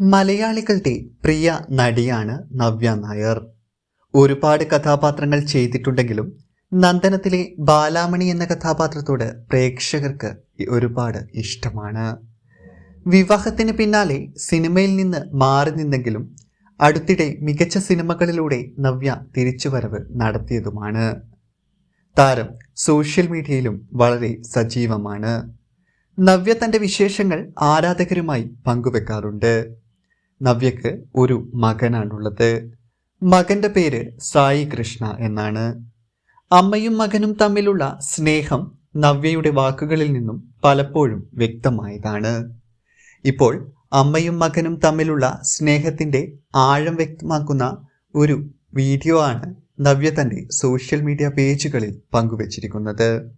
മലയാളികളുടെ പ്രിയ നടിയാണ് നവ്യ നായർ. ഒരുപാട് കഥാപാത്രങ്ങൾ ചെയ്തിട്ടുണ്ടെങ്കിലും നന്ദനത്തിലെ ബാലാമണി എന്ന കഥാപാത്രത്തോട് പ്രേക്ഷകർക്ക് ഒരുപാട് ഇഷ്ടമാണ്. വിവാഹത്തിന് പിന്നാലെ സിനിമയിൽ നിന്ന് മാറി നിന്നെങ്കിലും അടുത്തിടെ മികച്ച സിനിമകളിലൂടെ നവ്യ തിരിച്ചുവരവ് നടത്തിയതുമാണ്. താരം സോഷ്യൽ മീഡിയയിലും വളരെ സജീവമാണ്. നവ്യ തന്റെ വിശേഷങ്ങൾ ആരാധകരുമായി പങ്കുവെക്കാറുണ്ട്. നവ്യക്ക് ഒരു മകനാണുള്ളത്. മകന്റെ പേര് സായി കൃഷ്ണ എന്നാണ്. അമ്മയും മകനും തമ്മിലുള്ള സ്നേഹം നവ്യയുടെ വാക്കുകളിൽ നിന്നും പലപ്പോഴും വ്യക്തമായതാണ്. ഇപ്പോൾ അമ്മയും മകനും തമ്മിലുള്ള സ്നേഹത്തിന്റെ ആഴം വ്യക്തമാക്കുന്ന ഒരു വീഡിയോ ആണ് നവ്യ തന്റെ സോഷ്യൽ മീഡിയ പേജുകളിൽ പങ്കുവച്ചിരിക്കുന്നത്.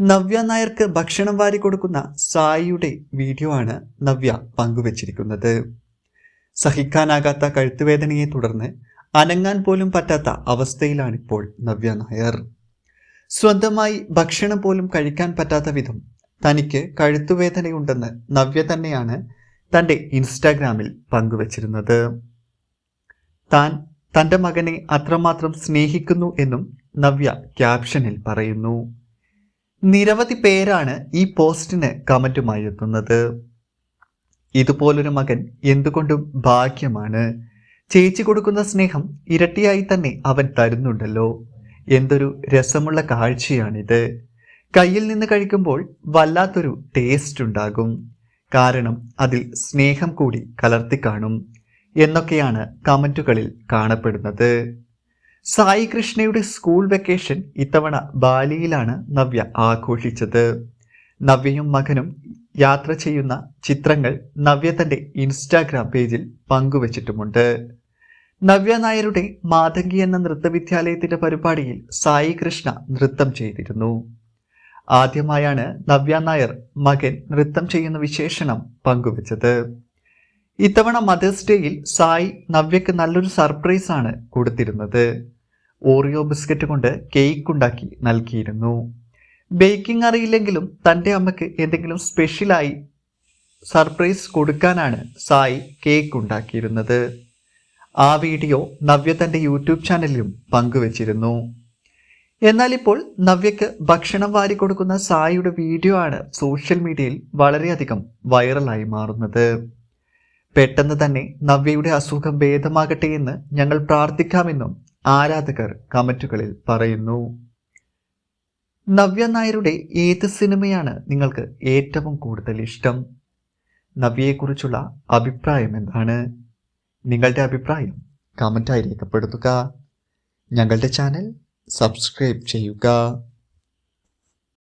നവ്യ നായർക്ക് ഭക്ഷണം വാരി കൊടുക്കുന്ന സായിയുടെ വീഡിയോ ആണ് നവ്യ പങ്കുവച്ചിരിക്കുന്നത്. സഹിക്കാനാകാത്ത കഴുത്തുവേദനയെ തുടർന്ന് അനങ്ങാൻ പോലും പറ്റാത്ത അവസ്ഥയിലാണിപ്പോൾ നവ്യ നായർ. സ്വന്തമായി ഭക്ഷണം പോലും കഴിക്കാൻ പറ്റാത്ത വിധം തനിക്ക് കഴുത്തുവേദനയുണ്ടെന്ന് നവ്യ തന്നെയാണ് തന്റെ ഇൻസ്റ്റാഗ്രാമിൽ പങ്കുവച്ചിരുന്നത്. താൻ തന്റെ മകനെ അത്രമാത്രം സ്നേഹിക്കുന്നു എന്നും നവ്യ ക്യാപ്ഷനിൽ പറയുന്നു. നിരവധി പേരാണ് ഈ പോസ്റ്റിന് കമന്റുമായി എത്തുന്നത്. ഇതുപോലൊരു മകൻ എന്തുകൊണ്ടും ഭാഗ്യമാണ്. ചേച്ചി കൊടുക്കുന്ന സ്നേഹം ഇരട്ടിയായി തന്നെ അവൻ തരുന്നുണ്ടല്ലോ. എന്തൊരു രസമുള്ള കാഴ്ചയാണിത്. കയ്യിൽ നിന്ന് കഴിക്കുമ്പോൾ വല്ലാത്തൊരു ടേസ്റ്റ് ഉണ്ടാകും. കാരണം അതിൽ സ്നേഹം കൂടി കലർത്തി കാണും എന്നൊക്കെയാണ് കമന്റുകളിൽ കാണപ്പെടുന്നത്. സായി കൃഷ്ണയുടെ സ്കൂൾ വെക്കേഷൻ ഇത്തവണ ബാലിയിലാണ് നവ്യ ആഘോഷിച്ചത്. നവ്യയും മകനും യാത്ര ചെയ്യുന്ന ചിത്രങ്ങൾ നവ്യ തന്റെ ഇൻസ്റ്റാഗ്രാം പേജിൽ പങ്കുവച്ചിട്ടുമുണ്ട്. നവ്യ നായരുടെ മാതങ്കി എന്ന നൃത്തവിദ്യാലയത്തിന്റെ പരിപാടിയിൽ സായി കൃഷ്ണ നൃത്തം ചെയ്തിരുന്നു. ആദ്യമായാണ് നവ്യ നായർ മകൻ നൃത്തം ചെയ്യുന്ന വിശേഷണം പങ്കുവച്ചത്. ഇത്തവണ മദേഴ്സ് ഡേയിൽ സായി നവ്യക്ക് നല്ലൊരു സർപ്രൈസ് ആണ് കൊടുത്തിരുന്നത്. ഓറിയോ ബിസ്ക്കറ്റ് കൊണ്ട് കേക്ക് ഉണ്ടാക്കി നൽകിയിരുന്നു. ബേക്കിംഗ് അറിയില്ലെങ്കിലും തന്റെ അമ്മയ്ക്ക് എന്തെങ്കിലും സ്പെഷ്യലായി സർപ്രൈസ് കൊടുക്കാനാണ് സായി കേക്ക് ഉണ്ടാക്കിയിരുന്നത്. ആ വീഡിയോ നവ്യ തന്റെ യൂട്യൂബ് ചാനലിലും പങ്കുവച്ചിരുന്നു. എന്നാൽ ഇപ്പോൾ നവ്യക്ക് ഭക്ഷണം വാരി കൊടുക്കുന്ന സായിയുടെ വീഡിയോ ആണ് സോഷ്യൽ മീഡിയയിൽ വളരെയധികം വൈറലായി മാറുന്നത്. പെട്ടെന്ന് തന്നെ നവ്യയുടെ അസുഖം ഭേദമാകട്ടെ എന്ന് ഞങ്ങൾ പ്രാർത്ഥിക്കാമെന്നും ആരാധകർ കമന്റുകളിൽ പറയുന്നു. നവ്യ നായരുടെ ഏത് സിനിമയാണ് നിങ്ങൾക്ക് ഏറ്റവും കൂടുതൽ ഇഷ്ടം? നവ്യയെക്കുറിച്ചുള്ള അഭിപ്രായം എന്താണ്? നിങ്ങളുടെ അഭിപ്രായം കമന്റായി രേഖപ്പെടുത്തുക. ഞങ്ങളുടെ ചാനൽ സബ്സ്ക്രൈബ് ചെയ്യുക.